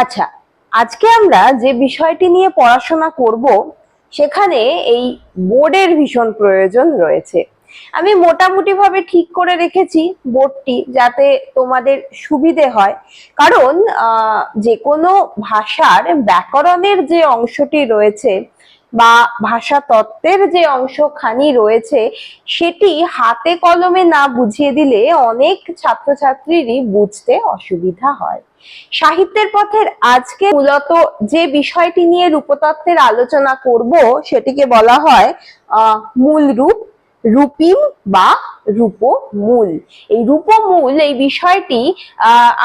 আচ্ছা আজকে আমরা যে বিষয়টি নিয়ে পড়াশোনা করব, সেখানে এই বোর্ডের ভীষণ প্রয়োজন রয়েছে। আমি মোটামুটি ভাবে ঠিক করে রেখেছি বোর্ডটি, যাতে তোমাদের সুবিধে হয়। কারণ যে কোনো ভাষার ব্যাকরণের যে অংশটি রয়েছে বা ভাষা তত্ত্বের যে অংশখানি রয়েছে, সেটি হাতে কলমে না বুঝিয়ে দিলে অনেক ছাত্রছাত্রীরই বুঝতে অসুবিধা হয়। সাহিত্যের পথের আজকে মূলত যে বিষয়টি নিয়ে রূপতত্ত্বের আলোচনা করব, সেটিকে বলা হয় মূল রূপ রূপিম বা রূপমূল। এই রূপমূল, এই বিষয়টি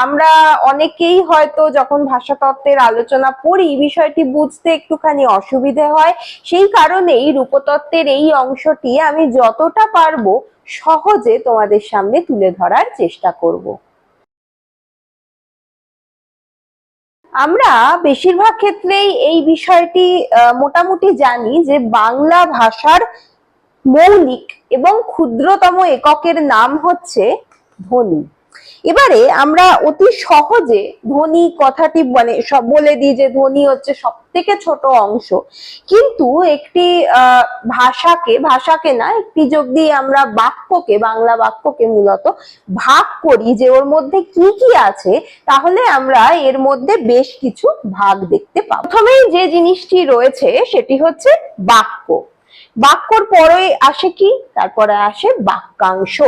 আমরা অনেকেই হয়তো যখন ভাষাতত্ত্বের আলোচনা পড়ি, বিষয়টি বুঝতে একটুখানি অসুবিধে হয়। সেই কারণেই রূপতত্ত্বের এই অংশটি আমি যতটা পারব সহজে তোমাদের সামনে তুলে ধরার চেষ্টা করব। আমরা বেশিরভাগ ক্ষেত্রেই এই বিষয়টি মোটামুটি জানি যে বাংলা ভাষার মৌলিক এবং ক্ষুদ্রতম এককের নাম হচ্ছে ধ্বনি। এবারে আমরা অতি সহজে ধ্বনি কথাটি মানে বলে দিই যে ধ্বনি হচ্ছে সব থেকে ছোট অংশ। কিন্তু একটি ভাষাকে ভাষাকে না, একটি যদি আমরা বাক্যকে, বাংলা বাক্যকে মূলত ভাগ করি যে ওর মধ্যে কি কি আছে, তাহলে আমরা এর মধ্যে বেশ কিছু ভাগ দেখতে পাবো। প্রথমেই যে জিনিসটি রয়েছে সেটি হচ্ছে বাক্য। বাক্যর পরে আসে কি? তারপরে আসে বাক্যাংশ।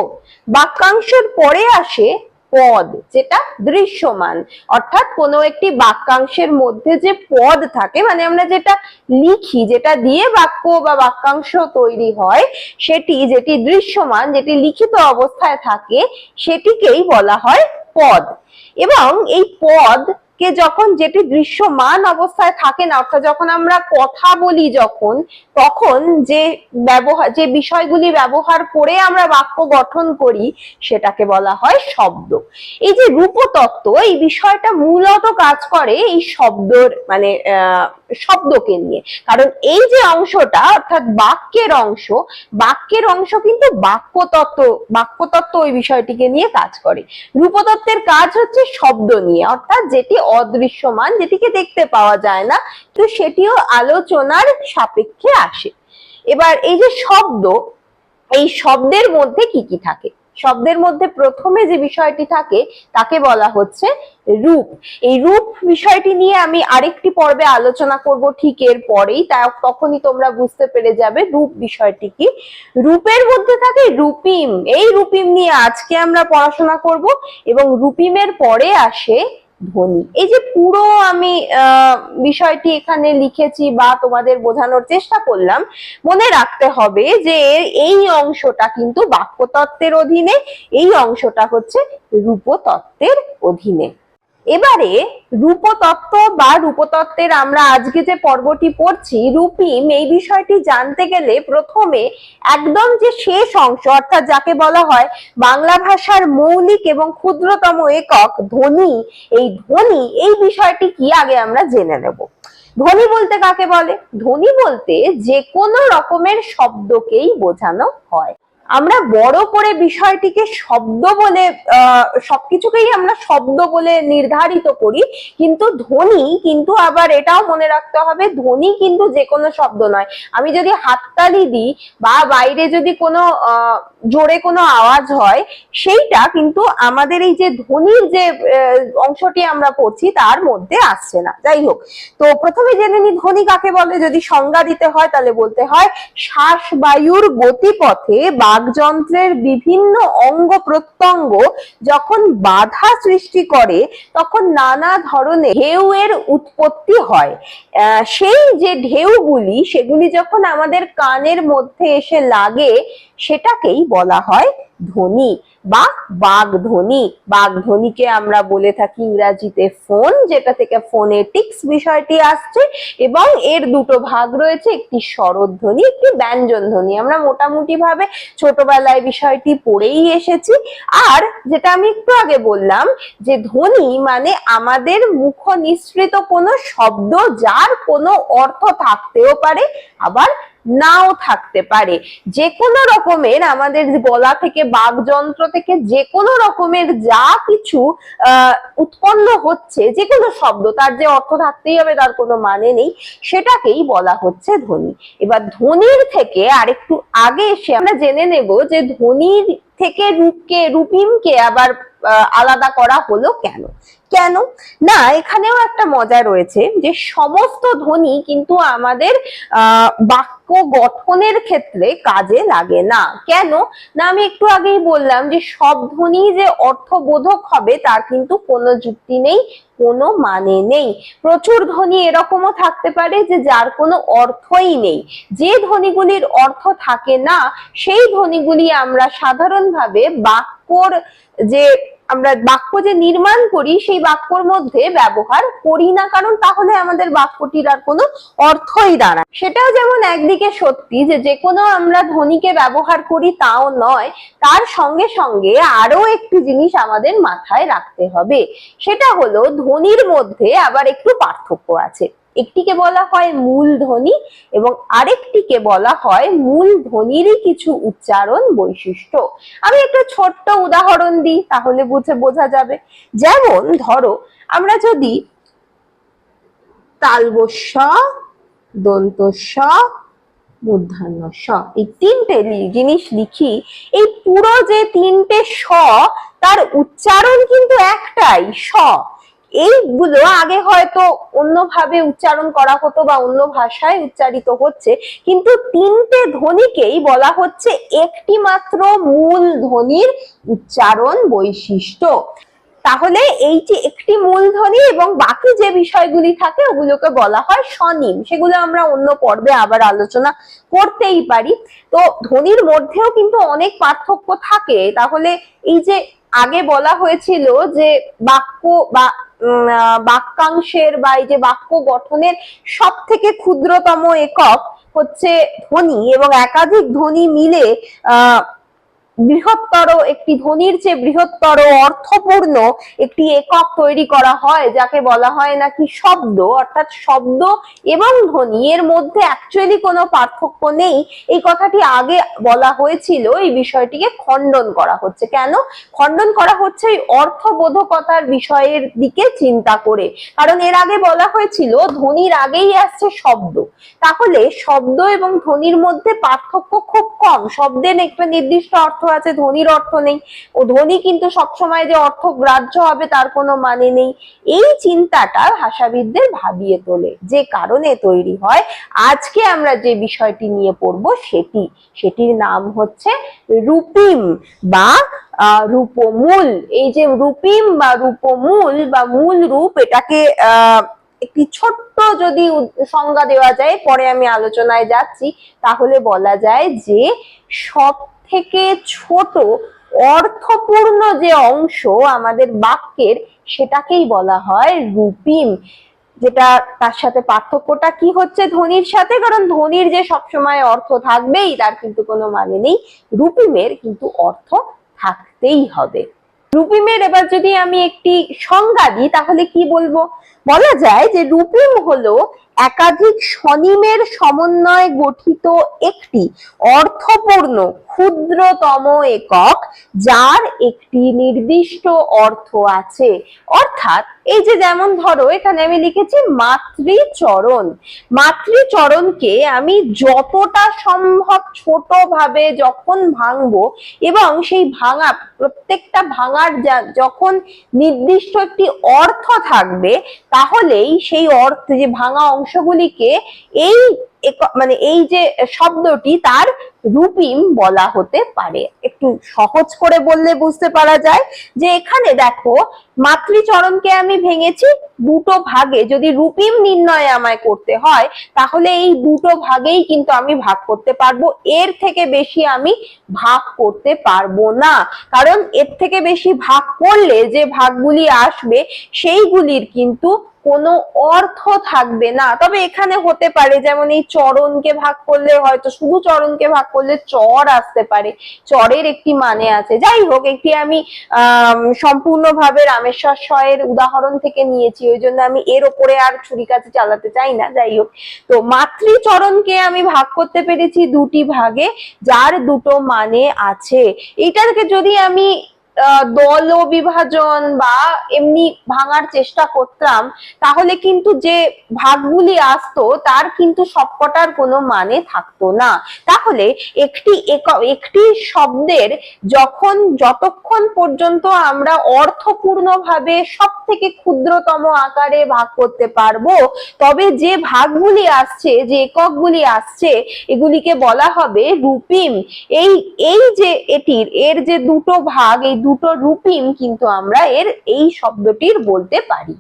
বাক্যাংশের পরে আসে পদ, যেটা দৃশ্যমান। অর্থাৎ কোনো একটি বাক্যাংশের মধ্যে যে পদ থাকে মানে আমরা যেটা লিখি, যেটা দিয়ে বাক্য বা বাক্যাংশ তৈরি হয়, সেটি, যেটি দৃশ্যমান, যেটি লিখিত অবস্থায় থাকে, সেটিকেই বলা হয় পদ। এবং এই পদ কে যখন যেটি দৃশ্যমান অবস্থায় থাকে না, অর্থাৎ যখন আমরা কথা বলি যখন, তখন যে ব্যবহার, যে বিষয়গুলি ব্যবহার করে আমরা বাক্য গঠন করি, সেটাকে বলা হয় শব্দ। এই যে রূপতত্ত্ব, এই বিষয়টা মূলত কাজ করে এই শব্দর মানে শব্দকে নিয়ে। কারণ এই যে অংশটা, অর্থাৎ বাক্যের অংশ বাক্যের অংশ কিন্তু বাক্যতত্ত্ব বাক্যতত্ত্ব ওই বিষয়টিকে নিয়ে কাজ করে। রূপতত্ত্বের কাজ হচ্ছে শব্দ নিয়ে, অর্থাৎ যেটি অদৃশ্যমান, যেটিকে দেখতে পাওয়া যায় না, তো সেটিও আলোচনার সাপেক্ষে আসে। এবার এই যে শব্দ, এই শব্দের মধ্যে কি কি থাকে? শব্দের মধ্যে প্রথমে যে বিষয়টি থাকে, তাকে বলা হচ্ছে রূপ। এই রূপ বিষয়টি নিয়ে আমি আরেকটি পর্বে আলোচনা করব ঠিক এর পরেই, তা তখনই তোমরা বুঝতে পেরে যাবে রূপ বিষয়টি কি। রূপের মধ্যে থাকে রূপিম। এই রূপিম নিয়ে আজকে আমরা পড়াশোনা করব এবং রূপিমের পরে আসে ধ্বনি। এই যে পুরো আমি বিষয়টি এখানে লিখেছি বা তোমাদের বোঝানোর চেষ্টা করলাম, মনে রাখতে হবে যে এই অংশটা কিন্তু বাক্যতত্ত্বের অধীনে, এই অংশটা হচ্ছে রূপতত্ত্বের অধীনে। এবারে রূপতত্ত্ব বা রূপতত্ত্বের আমরা আজকে যে পর্বটি পড়ছি রূপিম এই বিষয়টি জানতে গেলে প্রথমে একদম যে শেষ অংশ, অর্থাৎ যাকে বলা হয় বাংলা ভাষার মৌলিক এবং ক্ষুদ্রতম একক, ধ্বনি, এই ধ্বনি, এই বিষয়টি কি আগে আমরা জেনে নেব। ধ্বনি বলতে কাকে বলে? ধ্বনি বলতে যে কোনো রকমের শব্দকেই বোঝানো হয়। আমরা বড় করে বিষয়টিকে শব্দ বলে সবকিছুকেই আমরা শব্দ বলে নির্ধারিত করি, কিন্তু ধ্বনি কিন্তু আবার এটাও মনে রাখতে হবে, ধ্বনি কিন্তু যে কোনো শব্দ নয়। আমি যদি হাততালি দিই বা বাইরে যদি কোনো জোরে কোনো আওয়াজ হয়, সেইটা কিন্তু আমাদের এই যে ধ্বনির যে অংশটি আমরা পড়ছি, তার মধ্যে আসছে না। যাই হোক, তো প্রথমে জেনে নি ধ্বনি কাকে বলে। যদি সংজ্ঞা দিতে হয়, তাহলে বলতে হয় শ্বাস বায়ুর গতিপথে বাকযন্ত্রের বিভিন্ন অঙ্গ প্রত্যঙ্গ যখন বাধা সৃষ্টি করে, তখন নানা ধরনের ঢেউয়ের উৎপত্তি হয়। সেই যে ঢেউগুলি, সেগুলি যখন আমাদের কানের মধ্যে এসে লাগে, সেটাকেই বলা হয় ধ্বনি বা বাগধ্বনি। বাগধ্বনিকে আমরা বলে থাকি ইংরাজিতে ফোন, যেটা থেকে ফোনেটিক্স বিষয়টি আসছে এবং এর দুটো ভাগ রয়েছে, একটি স্বরধ্বনি, একটি ব্যঞ্জন ধ্বনি। আমরা মোটামুটি ভাবে ছোটবেলায় বিষয়টি পড়েই এসেছি। আর যেটা আমি একটু আগে বললাম, যে ধ্বনি মানে আমাদের মুখ নিঃসৃত কোনো শব্দ যার কোনো অর্থ থাকতেও পারে, আবার নাও থাকতে পারে। যে কোনো রকমের আমাদের গলা থেকে, বাকযন্ত্র থেকে যে কোনো রকমের যা কিছু উৎপন্ন হচ্ছে যে কোনো শব্দ, তার যে অর্থ থাকতেই হবে, তার কোনো মানে নেই, সেটাকেই বলা হচ্ছে ধ্বনি। এবার ধ্বনির থেকে আরেকটু আগে এসে আমরা জেনে নেব যে ধ্বনির থেকে রূপকে, রূপিমকে আবার আলাদা করা হলো কেন? কেন? না, এখানেও একটা মজা রয়েছে যে সমস্ত ধ্বনি কিন্তু আমাদের বাক্য গঠনের ক্ষেত্রে কাজে লাগে না। কেন? না, আমি একটু আগেই বললাম যে সব ধ্বনি যে অর্থবোধক হবে তার কিন্তু কোনো যুক্তি নেই, কোনো মানে নেই। প্রচুর ধ্বনি এরকমও থাকতে পারে যে যার কোনো অর্থই নেই। যে ধ্বনিগুলির অর্থ থাকে না, সেই ধ্বনিগুলি আমরা সাধারণভাবে বাক্যর যে আমরা বাক্য যে নির্মাণ করি, সেই বাক্যর মধ্যে ব্যবহার করি না। কারণ তাহলে আমাদের বাক্যটির আর কোনো অর্থই দাঁড়ায় সেটাও যেমন একদিকে সত্যি যে যে কোনো আমরা ধ্বনিকে ব্যবহার করি তাও নয়, তার সঙ্গে সঙ্গে আরও একটি জিনিস আমাদের মাথায় রাখতে হবে। সেটা হলো ধ্বনির মধ্যে আবার একটু পার্থক্য আছে। একটিকে বলা হয় মূল ধ্বনি এবং আরেকটিকে বলা হয় মূল ধ্বনিরই কিছু উচ্চারণ বৈশিষ্ট্য। আমি একটা ছোট্ট উদাহরণ দিই, তাহলে বুঝে বোঝা যাবে। যেমন ধরো, আমরা যদি তালবস্য দন্তস্ব মূর্ধন্য স এই তিনটে জিনিস লিখি, এই পুরো যে তিনটে স, তার উচ্চারণ কিন্তু একটাই, স। এইগুলো আগে হয়তো অন্যভাবে উচ্চারণ করা হতো বা অন্য ভাষায় উচ্চারিত হচ্ছে, কিন্তু তিনটে ধ্বনিকেই বলা হচ্ছে একটি মাত্র মূল ধ্বনির উচ্চারণ বৈশিষ্ট্য। তাহলে এই যে একটি মূলধ্বনি এবং বাকি যে বিষয়গুলি থাকে ওগুলোকে বলা হয় স্বনিম। সেগুলো আমরা অন্য পর্বে আবার আলোচনা করতেই পারি। তো ধ্বনির মধ্যেও কিন্তু অনেক পার্থক্য থাকে। তাহলে এই যে আগে বলা হয়েছিল যে বাক্য বা বাক্যাংশের বা এই যে বাক্য গঠনের সব থেকে ক্ষুদ্রতম একক হচ্ছে ধ্বনি এবং একাধিক ধ্বনি মিলে, আহ বৃহত্তর একটি ধ্বনির চেয়ে বৃহত্তর অর্থপূর্ণ একটি একক তৈরি করা হয়, যাকে বলা হয় নাকি শব্দ। অর্থাৎ শব্দ এবং ধ্বনি এর মধ্যে অ্যাকচুয়ালি কোনো পার্থক্য নেই। এই কথাটি আগে বলা হয়েছিল, এই বিষয়টিকে খণ্ডন করা হচ্ছে। কেন? খণ্ডন করা হচ্ছে এই অর্থবোধকতার বিষয়ের দিকে চিন্তা করে। কারণ এর আগে বলা হয়েছিল, ধ্বনির আগেই আসছে শব্দ। তাহলে শব্দ এবং ধ্বনির মধ্যে পার্থক্য খুব কম। শব্দের একটা নির্দিষ্ট অর্থ আছে ধ্বনির অর্থ নেই। ও ধ্বনি কিন্তু সবসময় যে অর্থ গ্রাহ্য হবে তার কোনো মানে নেই। এই চিন্তাটা ভাষাবিদদের ভাবিয়ে তোলে। যে কারণে তৈরি হয়। আজকে আমরা যে বিষয়টি নিয়ে পড়ব সেটি। সেটির নাম হচ্ছে রূপিম বা রূপমূল। এই যে রূপিম বা রূপমূল বা মূল রূপ, এটাকে একটি ছোট্ট যদি সংজ্ঞা দেওয়া যায়, পরে আমি আলোচনায় যাচ্ছি। তাহলে বলা যায় যে সব থেকে ছোট, অর্থপূর্ণ যে অংশ আমাদের বাক্যের সেটাকেই বলা হয় রূপিম, যেটা তার সাথে পার্থক্যটা কি হচ্ছে ধ্বনির সাথে? কারণ ধ্বনির যে সবসময় অর্থ থাকবেই, তার কিন্তু কোনো মানে নেই। রূপিমের কিন্তু অর্থ থাকতেই হবে। রূপিমের এবার যদি আমি একটি সংজ্ঞা দিই, তাহলে কি বলব? বলা যায় যে রূপিম হলো একাধিক স্বনিমের সমন্বয়ে গঠিত একটি অর্থপূর্ণ ক্ষুদ্রতম একক, যার একটি নির্দিষ্ট অর্থ আছে। অর্থাৎ এই যে যেমন ধরো, এখানে আমি লিখেছি মাতৃচরণ। মাতৃচরণকে আমি যতটা সম্ভব ছোট ভাবে যখন ভাঙবো এবং সেই ভাঙা, প্রত্যেকটা ভাঙার যখন নির্দিষ্ট একটি অর্থ থাকবে, তাহলেই সেই অর্থ, যে ভাঙা অংশগুলিকে এই মানে এই যে শব্দটি তার রূপিম বলা হতে পারে। একটু সহজ করে বললে বুঝতে পারা যায় যে এখানে দেখো, মাতৃচরণকে আমি ভেঙেছি, দুটো ভাগে, যদি রূপিম নির্ণয় আমায় করতে হয়, তাহলে এই দুটো ভাগেই কিন্তু আমি ভাগ করতে পারব। এর থেকে বেশি আমি ভাগ করতে পারব না। কারণ এর থেকে বেশি ভাগ করলে যে ভাগগুলি আসবে, সেইগুলির কিন্তু কোনো অর্থ থাকবে না। তবে এখানে হতে পারে, যেমন এই চরণকে ভাগ করলে হয়তো, শুধু চরণকে ভাগ করলে চর আসতে পারে, চরের একটি মানে আছে। যাই হোক, একটি আমি সম্পূর্ণভাবে রামেশ্বর স্বয়ের উদাহরণ থেকে নিয়েছি, ওই জন্য আমি এর ওপরে আর ছুরি কাছে চালাতে চাই না। যাই হোক, তো মাতৃচরণকে আমি ভাগ করতে পেরেছি দুটি ভাগে, যার দুটো মানে আছে। এইটাকে যদি আমি দল বিভাজন বা এমনি ভাঙার চেষ্টা করতাম, তাহলে কিন্তু যে ভাগগুলি আসতো, তার কিন্তু সবকটার কোনো মানে থাকতো না। তাহলে একটি একটি শব্দের যখন, যতক্ষণ পর্যন্ত আমরা অর্থপূর্ণভাবে সব থেকে ক্ষুদ্রতম আকারে ভাগ করতে পারব, তবে যে ভাগগুলি আসছে, যে এককগুলি আসছে, এগুলিকে বলা হবে রূপিম। এই এই যে এটির, এর যে দুটো ভাগ, এই দুটো রূপিম কিন্তু আমরা এর এই শব্দটির বলতে পারি।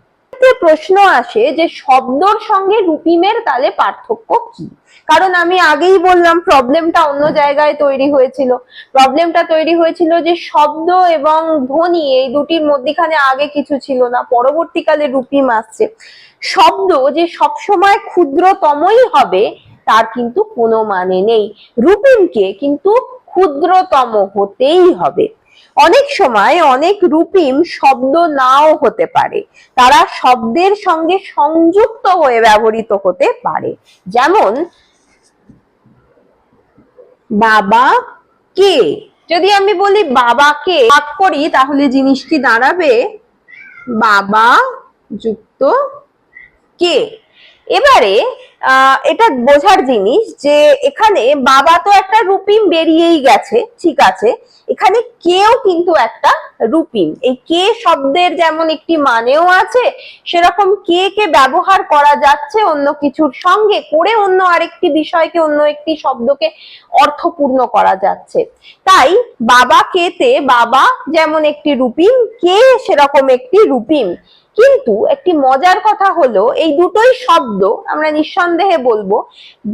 প্রশ্ন আসে যে শব্দর সঙ্গে রূপিমের তাহলে পার্থক্য কি? কারণ আমি আগেই বললাম, প্রবলেমটা অন্য জায়গায় তৈরি হয়েছিল। প্রবলেমটা তৈরি হয়েছিল যে শব্দ এবং ধ্বনি এই দুটির মধ্যিখানে আগে কিছু ছিল না, পরবর্তীকালে রূপিম আসছে। শব্দ যে সবসময় ক্ষুদ্রতমই হবে, তার কিন্তু কোনো মানে নেই। রূপিমকে কিন্তু ক্ষুদ্রতম হতেই হবে। অনেক সময় অনেক রূপিম শব্দ নাও হতে পারে। তারা শব্দের সঙ্গে সংযুক্ত হয়ে ব্যবহৃত হতে পারে। যেমন, বাবা কে? যদি আমি বলি বাবাকে ভাগ করি, তাহলে জিনিসটি দাঁড়াবে বাবা যুক্ত কে? এবারে এটা বোঝার জিনিস যে এখানে বাবা তো একটা রূপিম বেরিয়েই গেছে, ঠিক আছে। এখানে কেও কিন্তু একটা রূপিম। এই কে শব্দের যেমন একটি মানেও আছে, সেরকম কে কে ব্যবহার করা যাচ্ছে অন্য কিছুর সঙ্গে করে অন্য আরেকটি বিষয়কে, অন্য একটি শব্দকে অর্থপূর্ণ করা যাচ্ছে। তাই বাবা কেতে বাবা যেমন একটি রূপিম, কে সেরকম একটি রূপিম। কিন্তু একটি মজার কথা হলো, এই দুটোই শব্দ আমরা নিঃসন্দেহে বলব,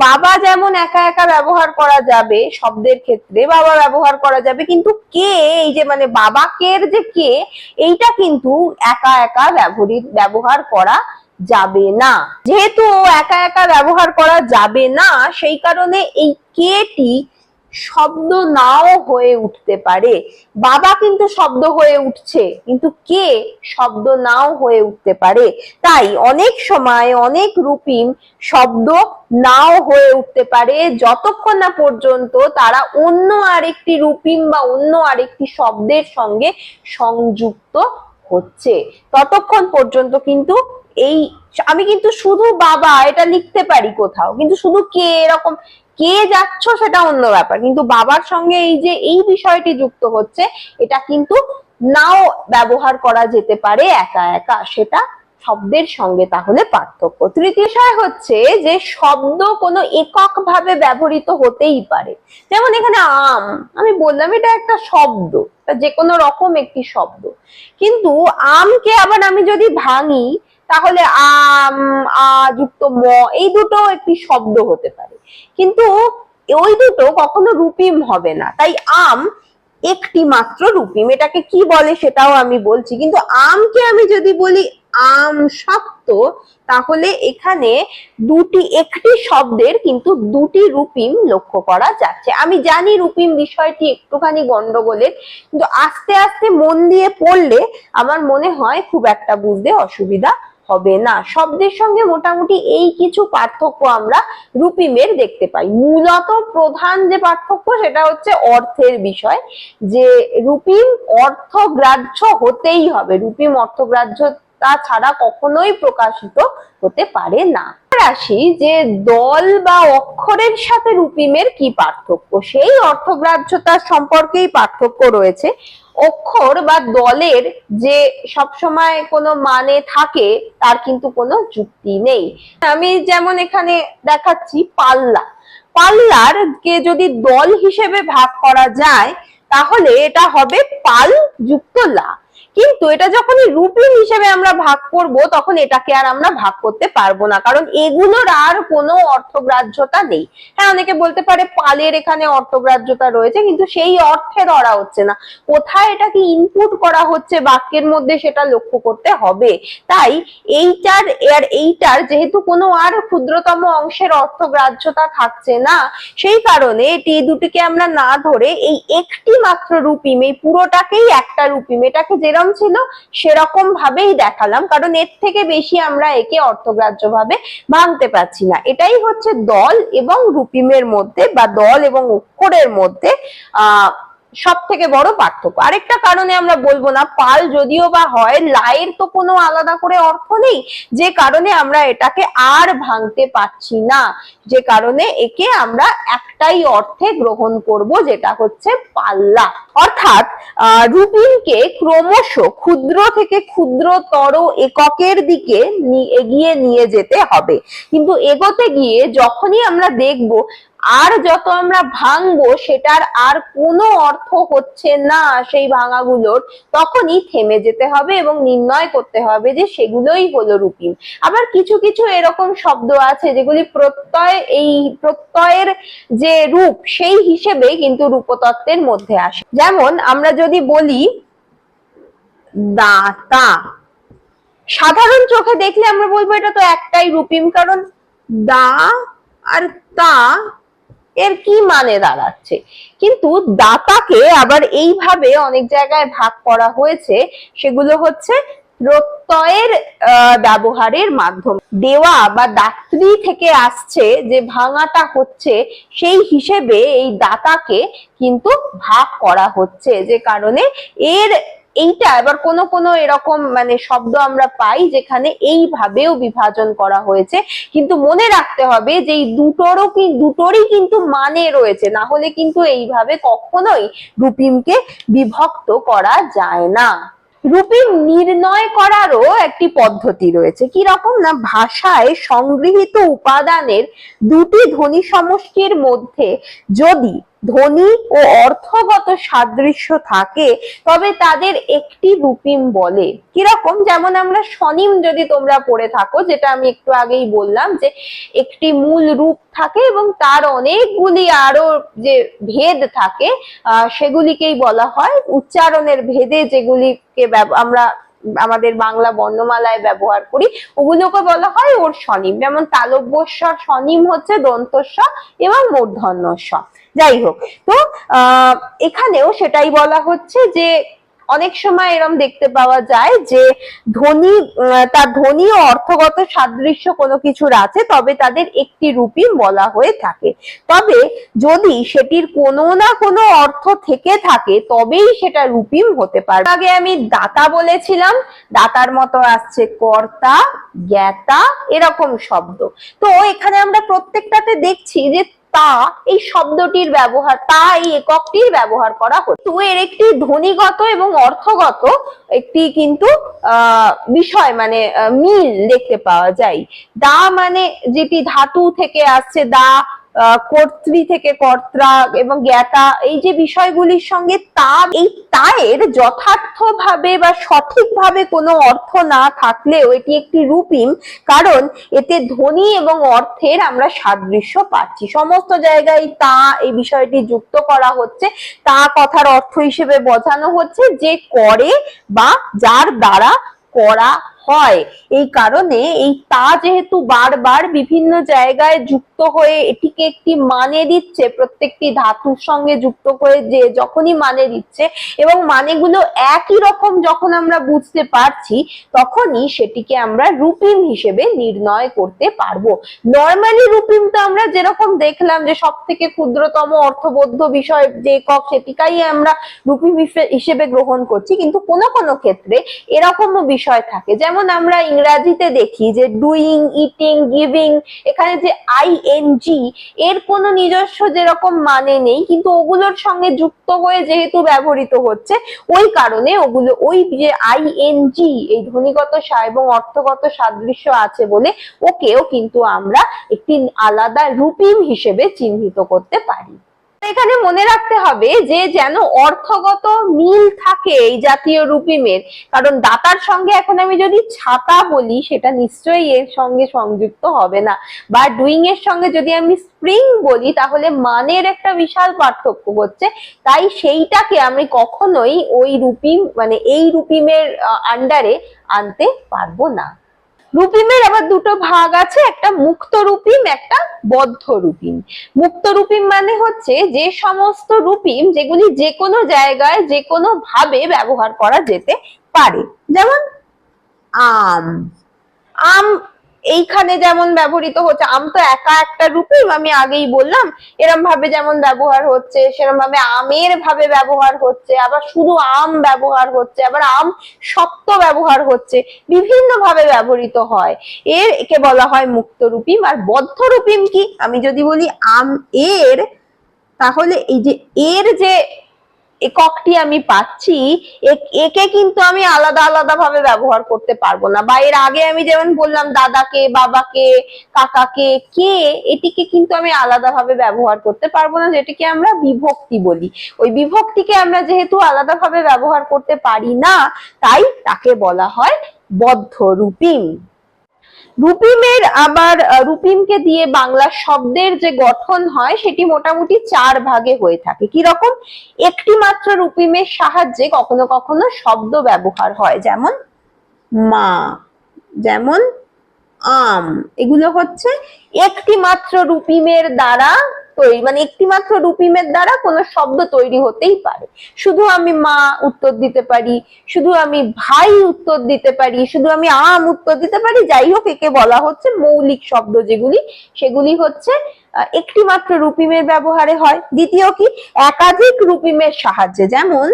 বাবা যেমন একা একা ব্যবহার করা যাবে শব্দের ক্ষেত্রে, বাবা ব্যবহার করা যাবে, কিন্তু কে, এই যে মানে বাবা কের যে কে, এইটা কিন্তু একা একা ব্যবহৃত ব্যবহার করা যাবে না। যেহেতু একা একা ব্যবহার করা যাবে না, সেই কারণে এই কেটি শব্দ নাও হয়ে উঠতে পারে। বাবা কিন্তু শব্দ হয়ে উঠছে, কিন্তু কে শব্দ নাও হয়ে উঠতে পারে? তাই অনেক সময় অনেক রূপিম শব্দ নাও হয়ে উঠতে পারে, যতক্ষণ না পর্যন্ত তারা অন্য আরেকটি রূপিম বা অন্য আরেকটি শব্দের সঙ্গে সংযুক্ত হচ্ছে। ততক্ষণ পর্যন্ত কিন্তু এই, আমি কিন্তু শুধু বাবা, এটা লিখতে পারি কোথাও, কিন্তু শুধু কে এরকম কে যাচ্ছ সেটা অন্য ব্যাপার। কিন্তু বাবার সঙ্গে এই যে, এই বিষয়টি যুক্ত হচ্ছে, এটা কিন্তু নাও ব্যবহার করা যেতে পারে একা একা। সেটা শব্দের সঙ্গে তাহলে পার্থক্য। তৃতীয় হচ্ছে যে, শব্দ কোনো একক ভাবে ব্যবহৃত হতেই পারে। যেমন এখানে আম, আমি বললাম এটা একটা শব্দ যে কোনো রকম একটি শব্দ। কিন্তু আমকে আবার আমি যদি ভাঙি তাহলে আম, আ যুক্ত ম, এই দুটো একটি শব্দ হতে পারে। কিন্তু ওই দুটো কখনো রূপিম হবে না। তাই আম একটি মাত্র রূপিম। এটাকে কি বলে সেটাও আমি বলছি। কিন্তু আমকে আমি যদি বলি আম শক্ত তাহলে এখানে দুটি একটি শব্দের কিন্তু দুটি রূপিম লক্ষ্য করা যাচ্ছে। আমি জানি রূপিম বিষয়টি একটুখানি গন্ডগোলের, কিন্তু আস্তে আস্তে মন দিয়ে পড়লে আমার মনে হয় খুব একটা বুঝতে অসুবিধা হবে না। শব্দের সঙ্গে মোটামুটি এই কিছু পার্থক্য আমরা রুপিমের দেখতে পাই। মূলত প্রধান যে পার্থক্য সেটা হচ্ছে অর্থের বিষয়। যে রুপিম অর্থগ্রাহ্য হতেই হবে। রূপিম অর্থগ্রাহ্যতা ছাড়া কখনোই প্রকাশিত হতে পারে না। আসি যে দল বা অক্ষরের সাথে রূপিমের কি পার্থক্য? সেই অর্থগ্রাহ্যতার সম্পর্কেই পার্থক্য রয়েছে। অক্ষর বা দলের যে সবসময় কোনো মানে থাকে, তার কিন্তু কোনো যুক্তি নেই। আমি যেমন এখানে দেখাচ্ছি পাল্লা। পাল্লার কে যদি দল হিসেবে ভাগ করা যায়, তাহলে এটা হবে পাল যুক্ত লা। কিন্তু এটা যখনই রুপিন হিসেবে আমরা ভাগ করব, তখন এটাকে আর আমরা ভাগ করতে পারব না। কারণ এগুলোর আর কোনো অর্থগ্রাহ্যতা নেই। হ্যাঁ অনেকে বলতে পারে পালের এখানে অর্থগ্রাহ্যতা রয়েছে, কিন্তু সেই অর্থে ধরা হচ্ছে না। কোথায় এটাকে ইনপুট করা হচ্ছে, বাক্যের মধ্যে সেটা লক্ষ্য করতে হবে। তাই এইটার, আর এইটার যেহেতু কোনো আর ক্ষুদ্রতম অংশের অর্থগ্রাহ্যতা থাকছে না, সেই কারণে এটি দুটিকে আমরা না ধরে এই একটি মাত্র রূপিম এই পুরোটাকেই একটা রূপিম এটাকে যেরকম ছিল, সেরকম ভাবেই দেখালাম। কারণ এর থেকে বেশি আমরা একে অর্থগ্রাহ্য ভাবে ভাঙতে পারছি না। এটাই হচ্ছে দল এবং রুপিমের মধ্যে বা দল এবং অক্ষরের মধ্যে, আহ সব থেকে বড় পার্থক্য। আরেকটা কারণে আমরা বলব না, পাল যদিও বা হয় লায়ের তো কোনো আলাদা করে অর্থ নেই, যে কারণে আমরা এটাকে আর ভাঙতে পারছি না। যে কারণে একে আমরা একটাই অর্থে গ্রহণ করব, যেটা হচ্ছে পাল্লা। অর্থাৎ রুবিনকে ক্রমশ ক্ষুদ্র থেকে ক্ষুদ্রতর এককের দিকে এগিয়ে নিয়ে যেতে হবে। কিন্তু এগোতে গিয়ে যখনই আমরা দেখব আর যত আমরা ভাঙবো, সেটার আর কোনো অর্থ হচ্ছে না সেই ভাঙাগুলোর। তখনই থেমে যেতে হবে এবং নির্ণয় করতে হবে যে সেগুলোই হলো রূপিম আবার কিছু কিছু এরকম শব্দ আছে যেগুলি প্রত্যয়, এই প্রত্যয়ের যে রূপ, সেই হিসেবে কিন্তু রূপতত্ত্বের মধ্যে আসে। যেমন আমরা যদি বলি, দাতা। সাধারণ চোখে দেখলে আমরা বলব এটা তো একটাই রূপিম, কারণ দা আর তা এর কি মানে দাঁড়াচ্ছে? কিন্তু দাতাকে আবার এইভাবে অনেক জায়গায় ভাগ করা হয়েছে, সেগুলো হচ্ছে প্রত্যয়ের ব্যবহারের মাধ্যম। দেওয়া বা দাত্রী থেকে আসছে যে ভাঙাটা হচ্ছে, সেই হিসেবে এই দাতাকে কিন্তু ভাগ করা হচ্ছে, যে কারণে এর এইটা এবার কোন কোন এরকম মানে শব্দ আমরা পাই যেখানে এইভাবেও বিভাজন করা হয়েছে। কিন্তু মনে রাখতে হবে যে এই দুটোরও কি, দুটোরই কিন্তু মানে রয়েছে। না হলে কিন্তু এইভাবে কখনোই রূপিমকে বিভক্ত করা যায় না। রূপিম নির্ণয় করারও একটি পদ্ধতি রয়েছে। কি রকম না? ভাষায় সংগৃহীত উপাদানের দুটি ধ্বনি সমষ্টির মধ্যে যদি ধ্বনি ও অর্থগত সাদৃশ্য থাকে, তবে তাদের একটি রূপিম বলে। কীরকম? যেমন আমরা স্বনিম যদি তোমরা পড়ে থাকো, যেটা আমি একটু আগেই বললাম যে একটি মূল রূপ থাকে এবং তার অনেকগুলি আরও যে ভেদ থাকে সেগুলিকেই বলা হয়। উচ্চারণের ভেদে যেগুলিকে আমরা আমাদের বাংলা বর্ণমালায় ব্যবহার করি। ওগুলোকে বলা হয় ওর স্বনিম। যেমন তালব্যস্বর স্বনিম হচ্ছে দন্তস্ব এবং মূর্ধন্য স্ব যাই হোক, তো এখানেও সেটাই বলা হচ্ছে যে অনেক সময় এরম দেখতে পাওয়া যায় যে আহ, তার ধ্বনি ও অর্থগত সাদৃশ্য কোনো কিছুর আছে তবে তাদের একটি রূপই বলা হয়ে থাকে। তবে যদি সেটির কোনো না কোনো অর্থ থেকে থাকে তবেই সেটা রূপিম হতে পারে। আগে আমি দাতা বলেছিলাম দাতার মতো আসছে কর্তা জ্ঞাতা এরকম শব্দ। তো এখানে আমরা প্রত্যেকটাতে দেখছি যে তা এই শব্দটির ব্যবহার, তা এই এককটির ব্যবহার করা হচ্ছে তো এর একটি ধ্বনিগত এবং অর্থগত একটি কিন্তু বিষয় মানে মিল দেখতে পাওয়া যায়। দা মানে যেটি ধাতু থেকে আসছে, দা আহ, কর্তৃ থেকে কর্ত্রা এবং জ্ঞাতা এই যে বিষয়গুলির সঙ্গে তা এই তায়ের যথার্থভাবে বা সঠিকভাবে কোনো অর্থ না থাকলেও এটি একটি রূপিম কারণ এতে ধ্বনি এবং অর্থের আমরা সাদৃশ্য পাচ্ছি। সমস্ত জায়গায় তা এই বিষয়টি যুক্ত করা হচ্ছে। তা কথার অর্থ হিসেবে বোঝানো হচ্ছে যে করে বা যার দ্বারা করা হয়। এই কারণে এই তা যেহেতু বারবার বিভিন্ন জায়গায় যুক্ত হয়ে এটিকে একটি মানে দিচ্ছে, প্রত্যেকটি ধাতুর সঙ্গে যুক্ত হয়ে যে যখনই মানে দিচ্ছে এবং মানেগুলো একই রকম যখন আমরা বুঝতে পারছি, তখনই সেটিকে আমরা রূপিম হিসেবে নির্ণয় করতে পারব। নর্মালি রূপিম তো আমরা যেরকম দেখলাম যে সব থেকে ক্ষুদ্রতম অর্থবদ্ধ বিষয় যে একক, সেটিকাই আমরা রূপিম হিসে- হিসেবে গ্রহণ করছি। কিন্তু কোনো কোনো ক্ষেত্রে এরকমও বিষয় থাকে। যেমন আমরা ইংরাজিতে দেখি যে ডুইং ইটিং গিভিং এখানে যে আই এন জি এর কোনো নিজস্ব যেরকম মানে নেই, কিন্তু ওগুলোর সঙ্গে যুক্ত হয়ে যেহেতু ব্যবহৃত হচ্ছে, ওই কারণে ওগুলো, ওই যে আই এন জি এই ধ্বনিগত সা- এবং অর্থগত সাদৃশ্য আছে বলে ওকেও কিন্তু আমরা একটি আলাদা রূপিম হিসেবে চিহ্নিত করতে পারি। এখানে মনে রাখতে হবে যে যেন অর্থগত মিল থাকে এই জাতীয় রূপিমের কারণ দাতার সঙ্গে এখন আমি যদি ছাতা বলি, সেটা নিশ্চয়ই এর সঙ্গে সংযুক্ত হবে না। বা ডুইং এর সঙ্গে যদি আমি স্প্রিং বলি, তাহলে মানের একটা বিশাল পার্থক্য হচ্ছে। তাই সেইটাকে আমি কখনোই ওই রূপিম মানে এই রূপিমের আন্ডারে আনতে পারব না। রূপিমের আবার দুটো ভাগ আছে, একটা মুক্ত রূপিম একটা বদ্ধ রূপিম মুক্ত রূপিম মানে হচ্ছে যে সমস্ত রূপিম যেগুলি যে কোনো জায়গায় যে কোনো ভাবে ব্যবহার করা যেতে পারে। যেমন আম। আম এইখানে যেমন ব্যবহৃত হচ্ছে, আম তো একা একটা রূপিম আমি আগেই বললাম এরম ভাবে যেমন ব্যবহার হচ্ছে সেরম ভাবে আমের ভাবে ব্যবহার হচ্ছে, আবার শুধু আম ব্যবহার হচ্ছে, আবার আম সপ্ত ব্যবহার হচ্ছে বিভিন্ন ভাবে ব্যবহৃত হয়। এর একে বলা হয় মুক্ত রূপিম আর বদ্ধ রূপিম কি? আমি যদি বলি আম এর, তাহলে এই যে এর যে এককটি আমি পাচ্ছি, একে কিন্তু আমি আলাদা আলাদা ভাবে ব্যবহার করতে পারব না। বা এর আগে আমি যেমন বললাম, দাদাকে, বাবাকে, কাকাকে, কে, এটিকে কিন্তু আমি আলাদা ভাবে ব্যবহার করতে পারব না, যেটিকে আমরা বিভক্তি বলি। ওই বিভক্তিকে আমরা যেহেতু আলাদা ভাবে ব্যবহার করতে পারি না, তাই তাকে বলা হয় বদ্ধ রূপিম রূপিমের আবার রুপিমকে দিয়ে বাংলা শব্দের যে গঠন হয়, সেটি মোটামুটি চার ভাগে হয়ে থাকে। কি রকম একটি মাত্র রূপিমের সাহায্যে কখনো কখনো শব্দ ব্যবহার হয়, যেমন মা, যেমন আম। এগুলো হচ্ছে একটি মাত্র রূপিমের দ্বারা তৈরি মানে একটি মাত্র রূপিমের দ্বারা কোনো শব্দ তৈরি হতেই পারে। শুধু আমি মা উত্তর দিতে পারি, শুধু আমি ভাই উত্তর দিতে পারি, শুধু আমি আম উত্তর দিতে পারি, যাই হোক, একে বলা হচ্ছে মৌলিক শব্দ যেগুলি। সেগুলি হচ্ছে একটি মাত্র রূপিমের ব্যবহারে হয়। দ্বিতীয় কি? একাধিক রূপিমের সাহায্যে। যেমন,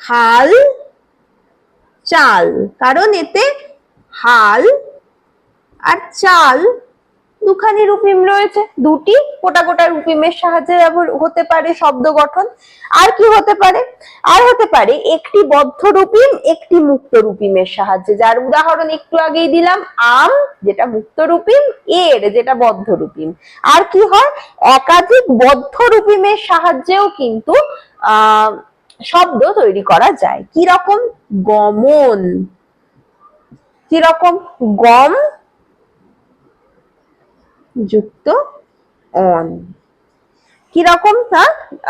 হাল, চাল। কারণ এতে হাল আর চাল দুখানি রূপিম রয়েছে, দুটি গোটা গোটা রূপিমের সাহায্যে হতে পারে শব্দ গঠন। আর কি হতে পারে? আর হতে পারে একটি বদ্ধ রূপিম একটি মুক্ত রূপিমের সাহায্যে। যার উদাহরণ একটু আগেই দিলাম, আম, যেটা মুক্ত রূপিম এর, যেটা বদ্ধ রূপিম আর কি হয়? একাধিক বদ্ধ রূপিমের সাহায্যেও কিন্তু আহ শব্দ তৈরি করা যায়। কি রকম গমন। কি রকম গম যুক্ত অন কীরকম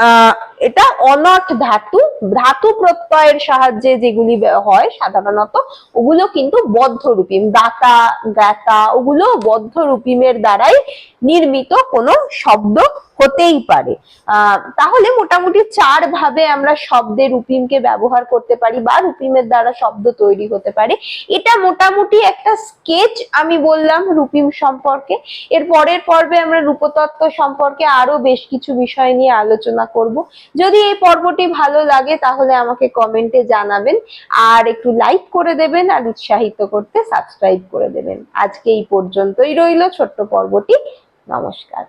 আহ, এটা অনট ধাতু ধাতু প্রত্যয়ের সাহায্যে যেগুলি হয় সাধারণত, ওগুলো কিন্তু বদ্ধ রূপিম দাতা গাতা ওগুলো বদ্ধ রূপিমের দ্বারাই নির্মিত কোনো শব্দ হতেই পারে। তাহলে মোটামুটি চার ভাবে আমরা শব্দের রূপিমকে ব্যবহার করতে পারি বা রূপিমের দ্বারা শব্দ তৈরি হতে পারে। এটা মোটামুটি একটা স্কেচ আমি বললাম রূপিম সম্পর্কে। এর পরের পর্বে আমরা রূপতত্ত্ব সম্পর্কে আরও বেশ কিছু বিষয় নিয়ে আলোচনা করব। যদি এই পর্বটি ভালো লাগে, তাহলে আমাকে কমেন্টে জানাবেন। আর একটু লাইক করে দেবেন আর উৎসাহিত করতে সাবস্ক্রাইব করে দেবেন। আজকে এই পর্যন্তই রইল ছোট্ট পর্বটি। নমস্কার।